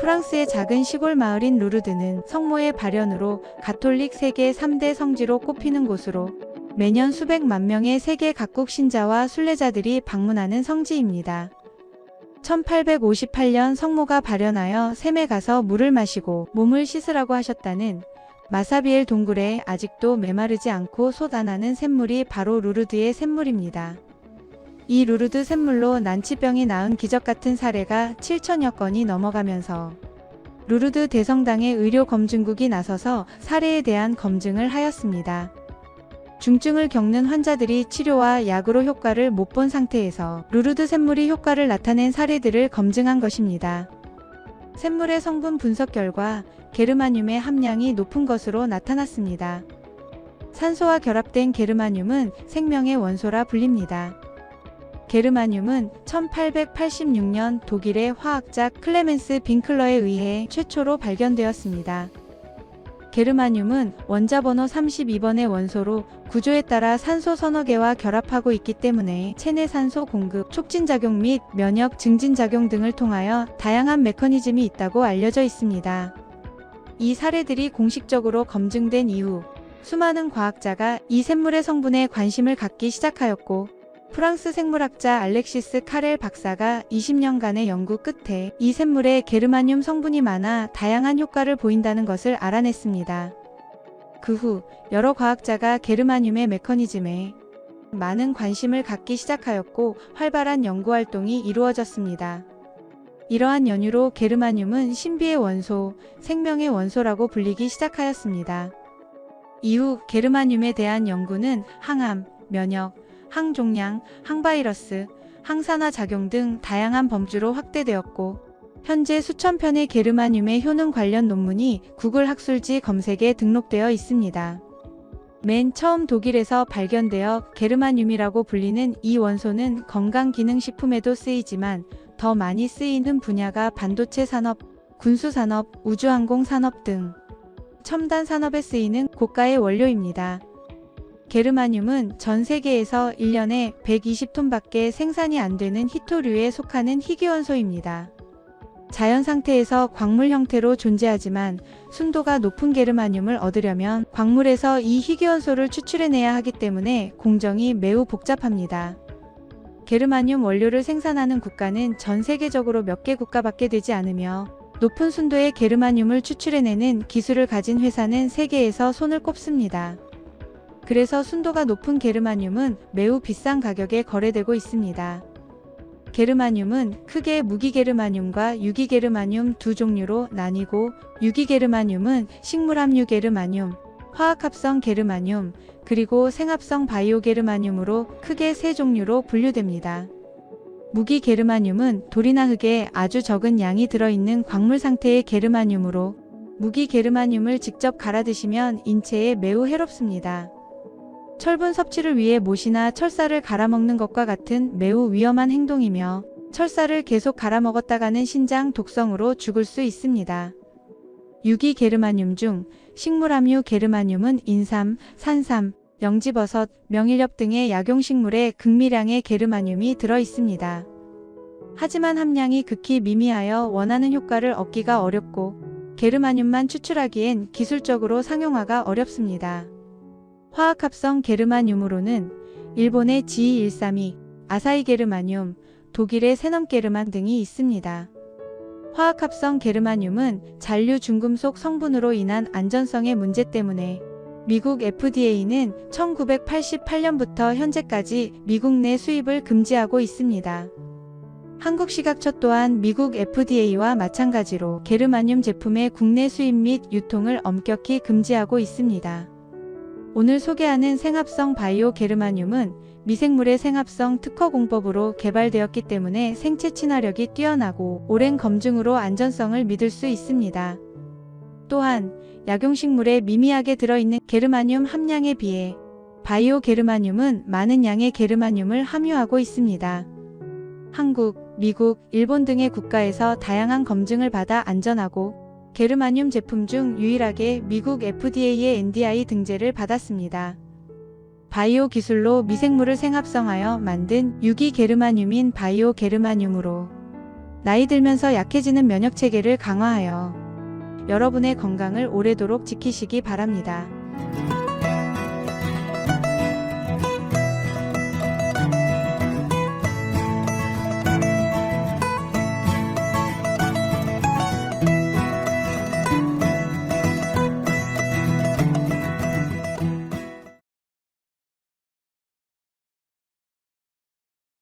프랑스의 작은 시골 마을인 루르드는 성모의 발현으로 가톨릭 세계 3대 성지로 꼽히는 곳으로 매년 수백만 명의 세계 각국 신자와 순례자들이 방문하는 성지입니다. 1858년 성모가 발현하여 샘에 가서 물을 마시고 몸을 씻으라고 하셨다는 마사비엘 동굴에 아직도 메마르지 않고 솟아나는 샘물이 바로 루르드의 샘물입니다. 이 루르드 샘물로 난치병이 나은 기적 같은 사례가 7천여 건이 넘어가면서 루르드 대성당의 의료 검증국이 나서서 사례에 대한 검증을 하였습니다. 중증을 겪는 환자들이 치료와 약으로 효과를 못 본 상태에서 루르드 샘물이 효과를 나타낸 사례들을 검증한 것입니다. 샘물의 성분 분석 결과 게르마늄의 함량이 높은 것으로 나타났습니다. 산소와 결합된 게르마늄은 생명의 원소라 불립니다. 게르마늄은 1886년 독일의 화학자 클레멘스 빈클러에 의해 최초로 발견되었습니다. 게르마늄은 원자 번호 32번의 원소로 구조에 따라 산소 서너 개와 결합하고 있기 때문에 체내 산소 공급, 촉진 작용 및 면역 증진 작용 등을 통하여 다양한 메커니즘이 있다고 알려져 있습니다. 이 사례들이 공식적으로 검증된 이후 수많은 과학자가 이 샘물의 성분에 관심을 갖기 시작하였고 프랑스 생물학자 알렉시스 카렐 박사가 20년간의 연구 끝에 이 샘물에 게르마늄 성분이 많아 다양한 효과를 보인다는 것을 알아냈습니다. 그 후 여러 과학자가 게르마늄의 메커니즘에 많은 관심을 갖기 시작하였고 활발한 연구 활동이 이루어졌습니다. 이러한 연유로 게르마늄은 신비의 원소, 생명의 원소라고 불리기 시작하였습니다. 이후 게르마늄에 대한 연구는 항암, 면역, 항종양, 항바이러스, 항산화 작용 등 다양한 범주로 확대되었고 현재 수천 편의 게르마늄의 효능 관련 논문이 구글 학술지 검색에 등록되어 있습니다. 맨 처음 독일에서 발견되어 게르마늄이라고 불리는 이 원소는 건강기능식품에도 쓰이지만 더 많이 쓰이는 분야가 반도체 산업, 군수산업, 우주항공 산업 등 첨단 산업에 쓰이는 고가의 원료입니다. 게르마늄은 전 세계에서 1년에 120톤밖에 생산이 안 되는 희토류에 속하는 희귀원소입니다. 자연 상태에서 광물 형태로 존재하지만 순도가 높은 게르마늄을 얻으려면 광물에서 이 희귀원소를 추출해내야 하기 때문에 공정이 매우 복잡합니다. 게르마늄 원료를 생산하는 국가는 전 세계적으로 몇 개 국가밖에 되지 않으며 높은 순도의 게르마늄을 추출해내는 기술을 가진 회사는 세계에서 손을 꼽습니다. 그래서 순도가 높은 게르마늄은 매우 비싼 가격에 거래되고 있습니다. 게르마늄은 크게 무기게르마늄과 유기게르마늄 두 종류로 나뉘고 유기게르마늄은 식물함유 게르마늄, 화학합성 게르마늄, 그리고 생합성 바이오 게르마늄으로 크게 세 종류로 분류됩니다. 무기 게르마늄은 돌이나 흙에 아주 적은 양이 들어있는 광물 상태의 게르마늄으로 무기 게르마늄을 직접 갈아 드시면 인체에 매우 해롭습니다. 철분 섭취를 위해 못이나 철사를 갈아먹는 것과 같은 매우 위험한 행동이며 철사를 계속 갈아먹었다가는 신장 독성으로 죽을 수 있습니다. 유기 게르마늄 중 식물함유 게르마늄은 인삼, 산삼, 영지버섯, 명일엽 등의 약용식물에 극미량의 게르마늄이 들어 있습니다. 하지만 함량이 극히 미미하여 원하는 효과를 얻기가 어렵고 게르마늄만 추출하기엔 기술적으로 상용화가 어렵습니다. 화학합성 게르마늄으로는 일본의 G132, 아사히 게르마늄, 독일의 세넘 게르만 등이 있습니다. 화학합성 게르마늄은 잔류 중금속 성분으로 인한 안전성의 문제 때문에 미국 FDA는 1988년부터 현재까지 미국 내 수입을 금지하고 있습니다. 한국 시각처 또한 미국 FDA와 마찬가지로 게르마늄 제품의 국내 수입 및 유통을 엄격히 금지하고 있습니다. 오늘 소개하는 생합성 바이오 게르마늄은 미생물의 생합성 특허 공법으로 개발되었기 때문에 생체 친화력이 뛰어나고 오랜 검증으로 안전성을 믿을 수 있습니다. 또한 약용식물에 미미하게 들어있는 게르마늄 함량에 비해 바이오 게르마늄은 많은 양의 게르마늄을 함유하고 있습니다. 한국, 미국, 일본 등의 국가에서 다양한 검증을 받아 안전하고 게르마늄 제품 중 유일하게 미국 FDA의 NDI 등재를 받았습니다. 바이오 기술로 미생물을 생합성하여 만든 유기 게르마늄인 바이오 게르마늄으로 나이 들면서 약해지는 면역 체계를 강화하여 여러분의 건강을 오래도록 지키시기 바랍니다.